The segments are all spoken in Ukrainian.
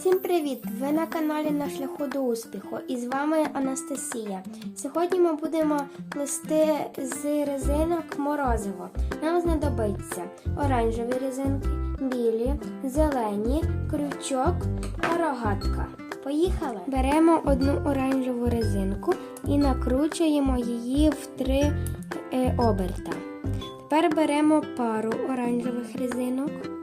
Всім привіт! Ви на каналі На шляху до успіху і з вами Анастасія. Сьогодні ми будемо плести з резинок морозиво. Нам знадобиться оранжеві резинки, білі, зелені, крючок та рогатка. Поїхали! Беремо одну оранжеву резинку і накручуємо її в три е, оберта. Тепер беремо пару оранжевих резинок.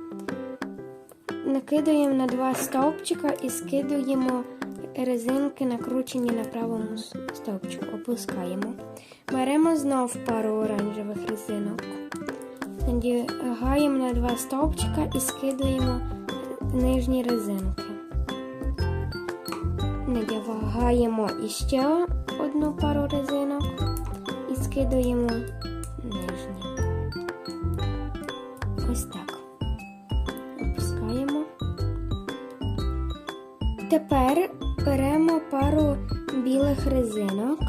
Накидаємо на два стовпчика і скидуємо резинки, накручені на правому стовпчику. Опускаємо. Беремо знов пару оранжевих резинок. Надягаємо на два стовпчика і скидуємо нижні резинки. Надягаємо іще одну пару резинок і скидуємо Тепер беремо пару білих резинок,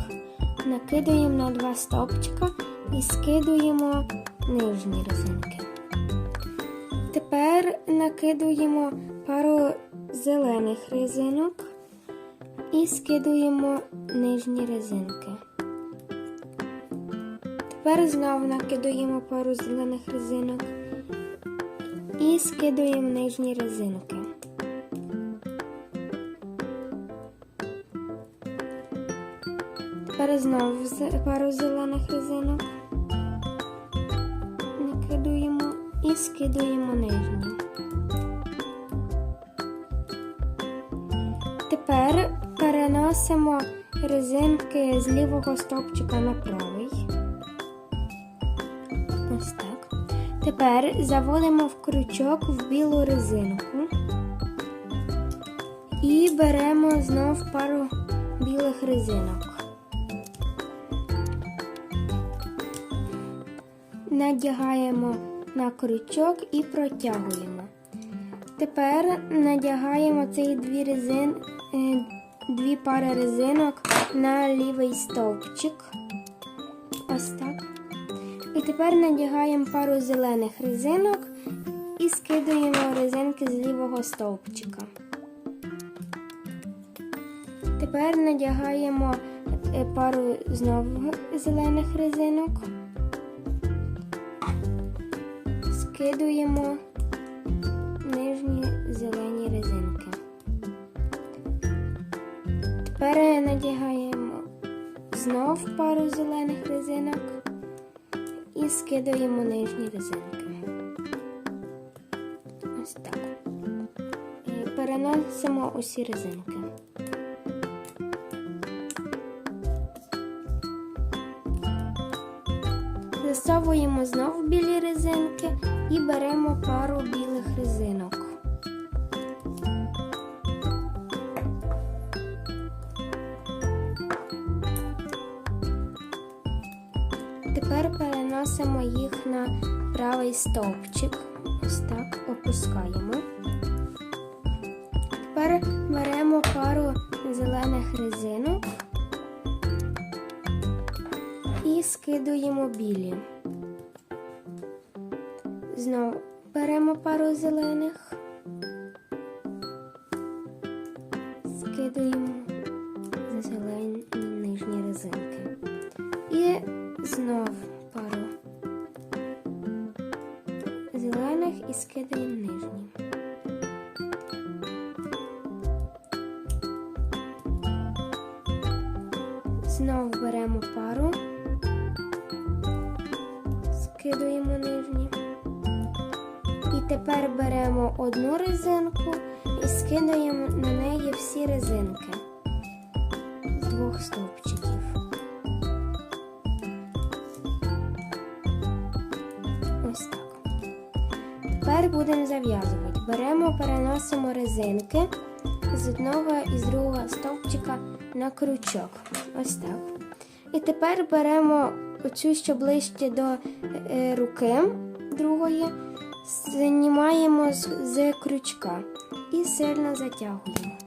накидаємо на два стовпчика і скидуємо нижні резинки. Тепер накидуємо пару зелених резинок і скидуємо нижні резинки. Тепер знову накидуємо пару зелених резинок і скидуємо нижні резинки. Тепер знову пару зелених резинок. Накидуємо і скидуємо нижні. Тепер переносимо резинки з лівого стовпчика на правий. Ось так. Тепер заводимо в крючок в білу резинку і беремо знов пару білих резинок. Надягаємо на крючок і протягуємо. Тепер надягаємо ці дві резин, е, дві пари резинок на лівий стовпчик. Ось так. І тепер надягаємо пару зелених резинок і скидуємо резинки з лівого стовпчика. Тепер надягаємо е, пару знову зелених резинок. Скидуємо нижні зелені резинки. Тепер надягаємо знов пару зелених резинок і скидуємо нижні резинки. Ось так. І переносимо усі резинки. Засовуємо знову білі резинки і беремо пару білих резинок. Тепер переносимо їх на правий стовпчик. Ось так опускаємо. Тепер беремо пару зелених резинок і скидуємо білі. Знову беремо пару зелених, скидуємо зелені нижні резинки. І знов пару зелених і скидаємо нижні. Знов беремо пару, скидуємо нижні. І тепер беремо одну резинку і скидаємо на неї всі резинки з двох стовпчиків. Ось так. Тепер будемо зав'язувати. Беремо, переносимо резинки з одного і з другого стовпчика на крючок. Ось так. І тепер беремо оцю, що ближче до е, руки другої, знімаємо з, з крючка і сильно затягуємо.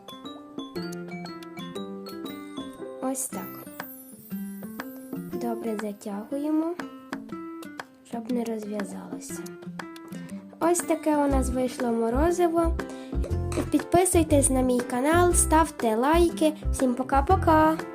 Ось так. Добре затягуємо, щоб не розв'язалося. Ось таке у нас вийшло морозиво. Підписуйтесь на мій канал, ставте лайки. Всім пока-пока!